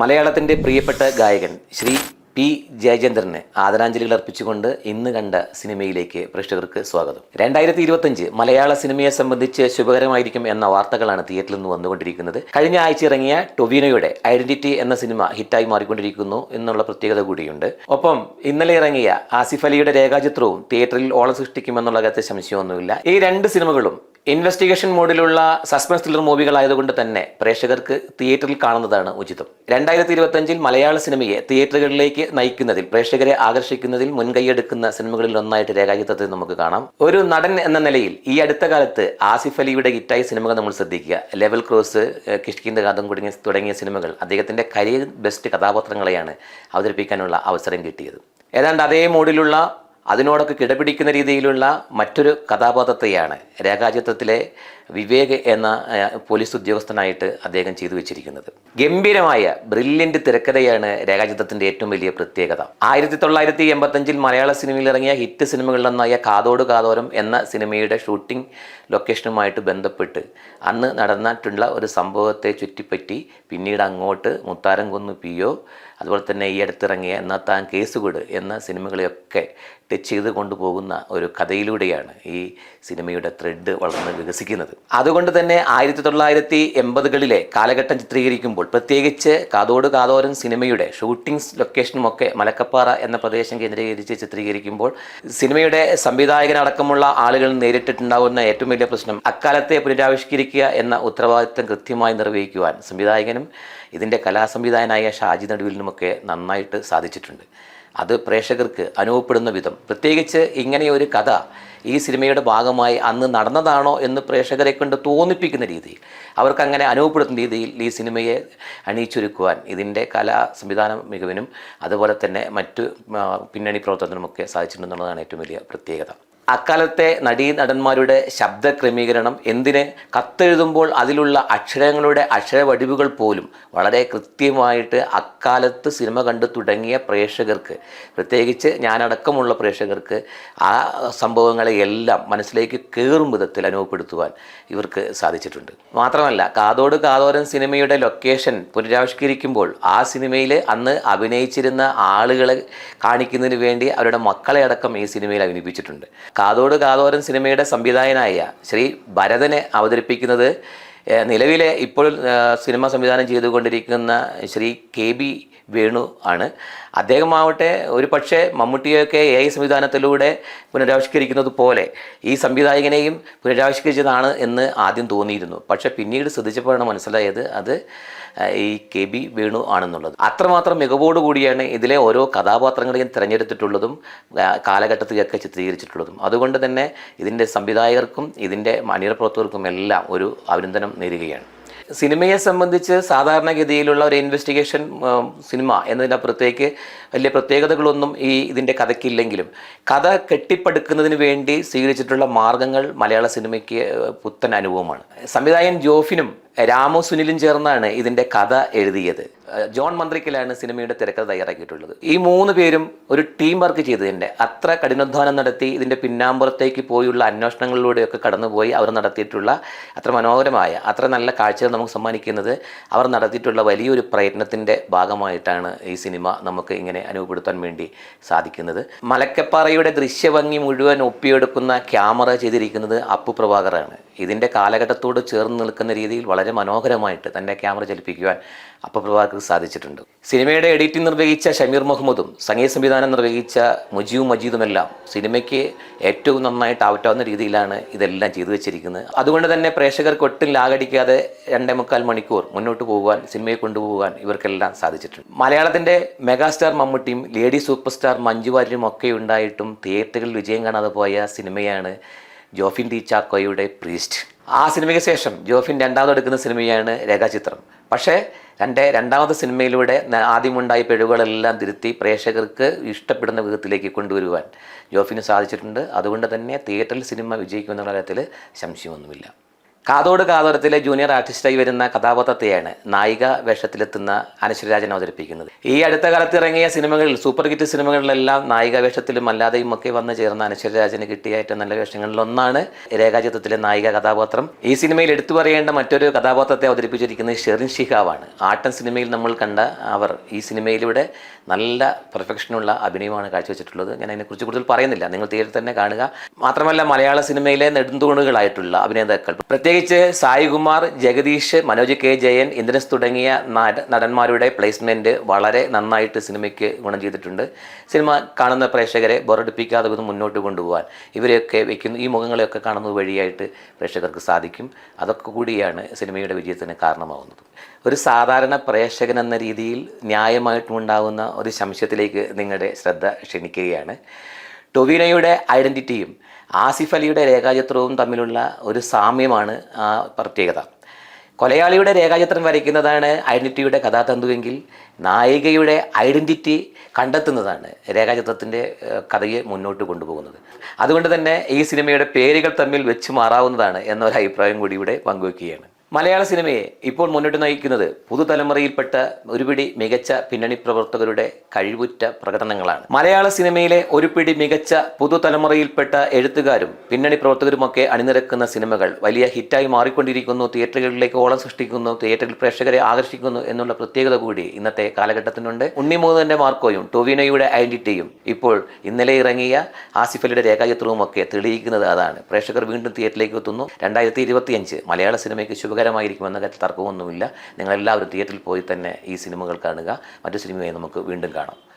മലയാളത്തിന്റെ പ്രിയപ്പെട്ട ഗായകൻ ശ്രീ പി ജയചന്ദ്രന് ആദരാഞ്ജലികൾ അർപ്പിച്ചുകൊണ്ട് ഇന്ന് കണ്ട സിനിമയിലേക്ക് പ്രേക്ഷകർക്ക് സ്വാഗതം. രണ്ടായിരത്തി ഇരുപത്തഞ്ച് മലയാള സിനിമയെ സംബന്ധിച്ച് ശുഭകരമായിരിക്കും എന്ന വാർത്തകളാണ് തിയേറ്ററിൽ നിന്ന് വന്നുകൊണ്ടിരിക്കുന്നത്. കഴിഞ്ഞ ആഴ്ച ഇറങ്ങിയ ടൊവിനോയുടെ ഐഡന്റിറ്റി എന്ന സിനിമ ഹിറ്റായി മാറിക്കൊണ്ടിരിക്കുന്നു എന്നുള്ള പ്രത്യേകത കൂടിയുണ്ട്. ഒപ്പം ഇന്നലെ ഇറങ്ങിയ ആസിഫ് അലിയുടെ രേഖാചിത്രവും തിയേറ്ററിൽ ഓളം സൃഷ്ടിക്കുമെന്നുള്ള കാര്യത്തിൽ സംശയമൊന്നുമില്ല. ഈ രണ്ട് സിനിമകളും ഇൻവെസ്റ്റിഗേഷൻ മോഡിലുള്ള സസ്പെൻസ് ത്രില്ലർ മൂവികളായതുകൊണ്ട് തന്നെ പ്രേക്ഷകർക്ക് തിയേറ്ററിൽ കാണുന്നതാണ് ഉചിതം. രണ്ടായിരത്തി ഇരുപത്തഞ്ചിൽ മലയാള സിനിമയെ തിയേറ്ററുകളിലേക്ക് നയിക്കുന്നതിൽ പ്രേക്ഷകരെ ആകർഷിക്കുന്നതിൽ മുൻകൈയെടുക്കുന്ന സിനിമകളിൽ ഒന്നായിട്ട് രേഖാചിത്രത്തെ നമുക്ക് കാണാം. ഒരു നടൻ എന്ന നിലയിൽ ഈ അടുത്ത കാലത്ത് ആസിഫ് അലിയുടെ ഹിറ്റായ സിനിമകൾ നമ്മൾ ശ്രദ്ധിക്കുക. ലെവൽ ക്രോസ് കിഷ്കിന്ദ കാതം തുടങ്ങിയ തുടങ്ങിയ സിനിമകൾ അദ്ദേഹത്തിന്റെ കരിയർ ബെസ്റ്റ് കഥാപാത്രങ്ങളെയാണ് അവതരിപ്പിക്കാനുള്ള അവസരം കിട്ടിയത്. ഏതാണ്ട് അതേ മോഡിലുള്ള അതിനോടൊക്കെ കിടപിടിക്കുന്ന രീതിയിലുള്ള മറ്റൊരു കഥാപാത്രത്തെയാണ്. രേഖാചിത്രത്തിലെ വിവേക് എന്ന പോലീസ് ഉദ്യോഗസ്ഥനായിട്ട് അദ്ദേഹം ചെയ്തു വെച്ചിരിക്കുന്നത്. ഗംഭീരമായ ബ്രില്യന്റ് തിരക്കഥയാണ് രേഖാചിത്രത്തിന്റെ ഏറ്റവും വലിയ പ്രത്യേകത. ആയിരത്തി തൊള്ളായിരത്തി എൺപത്തഞ്ചിൽ മലയാള സിനിമയിൽ ഇറങ്ങിയ ഹിറ്റ് സിനിമകളിലൊന്നായ കാതോട് കാതോരം എന്ന സിനിമയുടെ ഷൂട്ടിംഗ് ലൊക്കേഷനുമായിട്ട് ബന്ധപ്പെട്ട് അന്ന് നടന്നിട്ടുള്ള ഒരു സംഭവത്തെ ചുറ്റിപ്പറ്റി പിന്നീട് അങ്ങോട്ട് മുത്താരം കുന്ന് പി ഒ അതുപോലെ തന്നെ ഈ അടുത്തിറങ്ങിയ എന്നാ താൻ കേസുകൊട് എന്ന സിനിമകളെയൊക്കെ ടച്ച് ചെയ്ത് കൊണ്ടുപോകുന്ന ഒരു കഥയിലൂടെയാണ് ഈ സിനിമയുടെ ത്രെഡ് വളർന്ന് വികസിക്കുന്നത്. അതുകൊണ്ട് തന്നെ ആയിരത്തി തൊള്ളായിരത്തി എൺപതുകളിലെ കാലഘട്ടം ചിത്രീകരിക്കുമ്പോൾ പ്രത്യേകിച്ച് കാതോട് കാതോരൻ സിനിമയുടെ ഷൂട്ടിംഗ്സ് ലൊക്കേഷനും ഒക്കെ മലക്കപ്പാറ എന്ന പ്രദേശം കേന്ദ്രീകരിച്ച് ചിത്രീകരിക്കുമ്പോൾ സിനിമയുടെ സംവിധായകനടക്കമുള്ള ആളുകൾ നേരിട്ടിട്ടുണ്ടാകുന്ന ഏറ്റവും വലിയ പ്രശ്നം അക്കാലത്തെ പുനരാവിഷ്കരിക്കുക എന്ന ഉത്തരവാദിത്തം കൃത്യമായി നിർവഹിക്കുവാൻ സംവിധായകനും ഇതിന്റെ കലാസംവിധായകനായ ഷാജി നടുവിലിനുമൊക്കെ നന്നായിട്ട് സാധിച്ചിട്ടുണ്ട്. അത് പ്രേക്ഷകർക്ക് അനുഭവപ്പെടുന്ന വിധം. പ്രത്യേകിച്ച് ഇങ്ങനെയൊരു കഥ ഈ സിനിമയുടെ ഭാഗമായി അന്ന് നടന്നതാണോ എന്ന് പ്രേക്ഷകരെ കൊണ്ട് തോന്നിപ്പിക്കുന്ന രീതിയിൽ അവർക്കങ്ങനെ അനുഭവപ്പെടുന്ന രീതിയിൽ ഈ സിനിമയെ അണിയിച്ചൊരുക്കുവാൻ ഇതിന്റെ കലാ സംവിധാന മികവിനും അതുപോലെ തന്നെ മറ്റു പിന്നണി പ്രവർത്തനത്തിനുമൊക്കെ സാധിച്ചിട്ടുണ്ടെന്നുള്ളതാണ് ഏറ്റവും വലിയ പ്രത്യേകത. അക്കാലത്തെ നടീ നടന്മാരുടെ ശബ്ദ ക്രമീകരണം എന്തിന് കത്തെഴുതുമ്പോൾ അതിലുള്ള അക്ഷരങ്ങളുടെ അക്ഷരവടിവുകൾ പോലും വളരെ കൃത്യമായിട്ട് അക്കാലത്ത് സിനിമ കണ്ടു തുടങ്ങിയ പ്രേക്ഷകർക്ക് പ്രത്യേകിച്ച് ഞാനടക്കമുള്ള പ്രേക്ഷകർക്ക് ആ സംഭവങ്ങളെ എല്ലാം മനസ്സിലേക്ക് കയറും വിധത്തിൽ അനുഭവപ്പെടുത്തുവാൻ ഇവർക്ക് സാധിച്ചിട്ടുണ്ട്. മാത്രമല്ല കാതോട് കാതോരൻ സിനിമയുടെ ലൊക്കേഷൻ പുനരാവിഷ്കരിക്കുമ്പോൾ ആ സിനിമയിൽ അന്ന് അഭിനയിച്ചിരുന്ന ആളുകളെ കാണിക്കുന്നതിന് വേണ്ടി അവരുടെ മക്കളെ അടക്കം ഈ സിനിമയിൽ അഭിനയിപ്പിച്ചിട്ടുണ്ട് കാതോട് കാതോരൻ സിനിമയുടെ സംവിധായകനായ ശ്രീ ഭരതനെ അവതരിപ്പിക്കുന്നത് നിലവിലെ ഇപ്പോൾ സിനിമ സംവിധാനം ചെയ്തുകൊണ്ടിരിക്കുന്ന ശ്രീ കെ ബി വേണു ആണ്. അദ്ദേഹമാവട്ടെ ഒരു പക്ഷേ മമ്മൂട്ടിയൊക്കെ എ ഐ സംവിധാനത്തിലൂടെ പുനരാവിഷ്കരിക്കുന്നത് പോലെ ഈ സംവിധായകനെയും പുനരാവിഷ്കരിച്ചതാണ് എന്ന് ആദ്യം തോന്നിയിരുന്നു. പക്ഷേ പിന്നീട് ശ്രദ്ധിച്ചപ്പോഴാണ് മനസ്സിലായത് അത് ഈ കെ ബി വേണു ആണെന്നുള്ളത്. അത്രമാത്രം മികവോടുകൂടിയാണ് ഇതിലെ ഓരോ കഥാപാത്രങ്ങളെയും തിരഞ്ഞെടുത്തിട്ടുള്ളതും കാലഘട്ടത്തിലൊക്കെ ചിത്രീകരിച്ചിട്ടുള്ളതും. അതുകൊണ്ട് തന്നെ ഇതിന്റെ സംവിധായകർക്കും ഇതിന്റെ മണിയർ പ്രവർത്തകർക്കും എല്ലാം ഒരു അഭിനന്ദനം നേരുകയാണ് സിനിമയെ സംബന്ധിച്ച് സാധാരണഗതിയിലുള്ള ഒരു ഇൻവെസ്റ്റിഗേഷൻ സിനിമ എന്നതിനപ്പുറത്തേക്ക് വലിയ പ്രത്യേകതകളൊന്നും ഈ ഇതിന്റെ കഥയ്ക്കില്ലെങ്കിലും കഥ കെട്ടിപ്പടുക്കുന്നതിന് വേണ്ടി സ്വീകരിച്ചിട്ടുള്ള മാർഗങ്ങൾ മലയാള സിനിമയ്ക്ക് പുത്തൻ അനുഭവമാണ്. സംവിധായകൻ ജോഫിനും രാമു സുനിലും ചേർന്നാണ് ഇതിന്റെ കഥ എഴുതിയത്. ജോൺ മന്ത്രിക്കലാണ് സിനിമയുടെ തിരക്കഥ തയ്യാറാക്കിയിട്ടുള്ളത്. ഈ മൂന്ന് പേരും ഒരു ടീം വർക്ക് ചെയ്തതിന്റെ അത്ര കഠിനാധ്വാനം നടത്തി ഇതിന്റെ പിന്നാമ്പുറത്തേക്ക് പോയുള്ള അന്വേഷണങ്ങളിലൂടെയൊക്കെ കടന്നുപോയി അവർ നടത്തിയിട്ടുള്ള അത്ര മനോഹരമായ അത്ര നല്ല കാഴ്ചകൾ നമുക്ക് സമ്മാനിക്കുന്നത് അവർ നടത്തിയിട്ടുള്ള വലിയൊരു പ്രയത്നത്തിന്റെ ഭാഗമായിട്ടാണ് ഈ സിനിമ നമുക്ക് ഇങ്ങനെ അനുഭവപ്പെടുത്താൻ വേണ്ടി സാധിക്കുന്നത്. മലക്കപ്പാറയുടെ ദൃശ്യഭംഗി മുഴുവൻ ഒപ്പിയെടുക്കുന്ന ക്യാമറ ചെയ്തിരിക്കുന്നത് അപ്പു പ്രഭാകറാണ് ഇതിന്റെ കാലഘട്ടത്തോട് ചേർന്ന് നിൽക്കുന്ന രീതിയിൽ വളരെ മനോഹരമായിട്ട് തന്റെ ക്യാമറ ചലിപ്പിക്കുവാൻ അപ്പപ്രഭാകർക്ക് സാധിച്ചിട്ടുണ്ട്. സിനിമയുടെ എഡിറ്റിംഗ് നിർവഹിച്ച ഷമീർ മുഹമ്മദും സംഗീത സംവിധാനം നിർവഹിച്ച മുജീബ് മജീദുമെല്ലാം സിനിമയ്ക്ക് ഏറ്റവും നന്നായിട്ട് ആവറ്റാവുന്ന രീതിയിലാണ് ഇതെല്ലാം ചെയ്തു വെച്ചിരിക്കുന്നത്. അതുകൊണ്ട് തന്നെ പ്രേക്ഷകർക്ക് ഒട്ടും ലാഗടിക്കാതെ രണ്ടേ മുക്കാൽ മണിക്കൂർ മുന്നോട്ട് പോകുവാൻ സിനിമയെ കൊണ്ടുപോകാൻ ഇവർക്കെല്ലാം സാധിച്ചിട്ടുണ്ട്. മലയാളത്തിന്റെ മെഗാസ്റ്റാർ മമ്മൂട്ടിയും ലേഡി സൂപ്പർ സ്റ്റാർ മഞ്ജു വാര്യരും ഒക്കെ ഉണ്ടായിട്ടും തിയേറ്ററുകളിൽ വിജയം കാണാതെ പോയ സിനിമയാണ് ജോഫിൻ ടി ചാക്കോയുടെ പ്രീസ്റ്റ്. ആ സിനിമയ്ക്ക് ശേഷം ജോഫിൻ രണ്ടാമത് എടുക്കുന്ന സിനിമയാണ് രേഖാചിത്രം. പക്ഷേ തന്റെ രണ്ടാമത്തെ സിനിമയിലൂടെ ആദ്യമുണ്ടായ പിഴവുകളെല്ലാം തിരുത്തി പ്രേക്ഷകർക്ക് ഇഷ്ടപ്പെടുന്ന വിധത്തിലേക്ക് കൊണ്ടുവരുവാൻ ജോഫിന് സാധിച്ചിട്ടുണ്ട്. അതുകൊണ്ട് തന്നെ തിയേറ്ററിൽ സിനിമ വിജയിക്കുമെന്നുള്ള കാര്യത്തിൽ സംശയമൊന്നുമില്ല. കാതോട് കാതോരത്തിലെ ജൂനിയർ ആർട്ടിസ്റ്റായി വരുന്ന കഥാപാത്രത്തെയാണ് നായിക വേഷത്തിലെത്തുന്ന അനശ്വരരാജൻ അവതരിപ്പിക്കുന്നത്. ഈ അടുത്ത കാലത്ത് ഇറങ്ങിയ സിനിമകളിൽ സൂപ്പർ ഹിറ്റ് സിനിമകളിലെല്ലാം നായിക വേഷത്തിലും അല്ലാതെയും ഒക്കെ വന്ന് ചേർന്ന അനശ്വരരാജന് കിട്ടിയ ഏറ്റവും നല്ല വേഷങ്ങളിൽ ഒന്നാണ് രേഖാചിത്രത്തിലെ നായിക കഥാപാത്രം. ഈ സിനിമയിൽ എടുത്തു പറയേണ്ട മറ്റൊരു കഥാപാത്രത്തെ അവതരിപ്പിച്ചിരിക്കുന്നത് ഷെറിൻ ഷിഹാവാണ്. ആട്ടൻ സിനിമയിൽ നമ്മൾ കണ്ട അവർ ഈ സിനിമയിലൂടെ നല്ല പെർഫെക്ഷനുള്ള അഭിനയമാണ് കാഴ്ചവെച്ചിട്ടുള്ളത്. ഞാൻ അതിനെക്കുറിച്ച് കൂടുതൽ പറയുന്നില്ല. നിങ്ങൾ തീരെ തന്നെ കാണുക. മാത്രമല്ല മലയാള സിനിമയിലെ നെടുന്തൂണുകളായിട്ടുള്ള അഭിനേതാക്കൾ. പ്രത്യേകിച്ച് സായികുമാർ ജഗദീഷ് മനോജ് കെ ജയൻ ഇന്ദ്രൻസ് തുടങ്ങിയ നടന്മാരുടെ പ്ലേസ്മെന്റ് വളരെ നന്നായിട്ട് സിനിമയ്ക്ക് ഗുണം ചെയ്തിട്ടുണ്ട്. സിനിമ കാണുന്ന പ്രേക്ഷകരെ ബോറടിപ്പിക്കാതെ വിധം മുന്നോട്ട് കൊണ്ടുപോകാൻ ഇവരെയൊക്കെ വെക്കുന്ന. ഈ മുഖങ്ങളെയൊക്കെ കാണുന്നത് വഴിയായിട്ട് പ്രേക്ഷകർക്ക് സാധിക്കും. അതൊക്കെ കൂടിയാണ് സിനിമയുടെ വിജയത്തിന് കാരണമാവുന്നത്. ഒരു സാധാരണ പ്രേക്ഷകൻ എന്ന രീതിയിൽ ന്യായമായിട്ടുമുണ്ടാകുന്ന ഒരു സംശയത്തിലേക്ക് നിങ്ങളുടെ ശ്രദ്ധ ക്ഷണിക്കുകയാണ്. ടൊവിനോയുടെ ഐഡന്റിറ്റിയും ആസിഫ് അലിയുടെ രേഖാചിത്രവും തമ്മിലുള്ള ഒരു സാമ്യമാണ് ആ പ്രത്യേകത. കൊലയാളിയുടെ രേഖാചിത്രം വരയ്ക്കുന്നതാണ് ഐഡന്റിറ്റിയുടെ കഥാതന്തുവെങ്കിൽ നായികയുടെ ഐഡന്റിറ്റി കണ്ടെത്തുന്നതാണ് രേഖാചിത്രത്തിന്റെ കഥയെ മുന്നോട്ട് കൊണ്ടുപോകുന്നത്. അതുകൊണ്ട് തന്നെ ഈ സിനിമയുടെ പേരുകൾ തമ്മിൽ വെച്ച് മാറാവുന്നതാണ് എന്നൊരു അഭിപ്രായം കൂടി ഇവിടെ പങ്കുവയ്ക്കുകയാണ് മലയാള സിനിമയെ ഇപ്പോൾ മുന്നോട്ട് നയിക്കുന്നത് പുതുതലമുറയിൽപ്പെട്ട ഒരുപിടി മികച്ച പിന്നണി പ്രവർത്തകരുടെ കഴിവുറ്റ പ്രകടനങ്ങളാണ്. മലയാള സിനിമയിലെ ഒരുപിടി മികച്ച പുതുതലമുറയിൽപ്പെട്ട എഴുത്തുകാരും പിന്നണി പ്രവർത്തകരുമൊക്കെ അണിനിരക്കുന്ന സിനിമകൾ വലിയ ഹിറ്റായി മാറിക്കൊണ്ടിരിക്കുന്നു തിയേറ്ററുകളിലേക്ക് ഓളം സൃഷ്ടിക്കുന്നു തിയേറ്ററിൽ പ്രേക്ഷകരെ ആകർഷിക്കുന്നു എന്നുള്ള പ്രത്യേകത കൂടി ഇന്നത്തെ കാലഘട്ടത്തിനുണ്ട്. ഉണ്ണിമൂതന്റെ മാർക്കോയും ടൊവിനോയുടെ ഐഡന്റിറ്റിയും ഇപ്പോൾ ഇന്നലെ ഇറങ്ങിയ ആസിഫ് അലിയുടെ രേഖാചിത്രവും ഒക്കെ തെളിയിക്കുന്നത് അതാണ്. പ്രേക്ഷകർ വീണ്ടും തിയേറ്ററിലേക്ക് എത്തുന്നു. രണ്ടായിരത്തി മലയാള സിനിമയ്ക്ക് ശുഭകരമായിരിക്കുമെന്ന കാര്യത്തിൽ തർക്കമൊന്നുമില്ല. നിങ്ങളെല്ലാവരും തിയേറ്ററിൽ പോയി തന്നെ ഈ സിനിമകൾ കാണുക. മറ്റു സിനിമയെ നമുക്ക് വീണ്ടും കാണാം.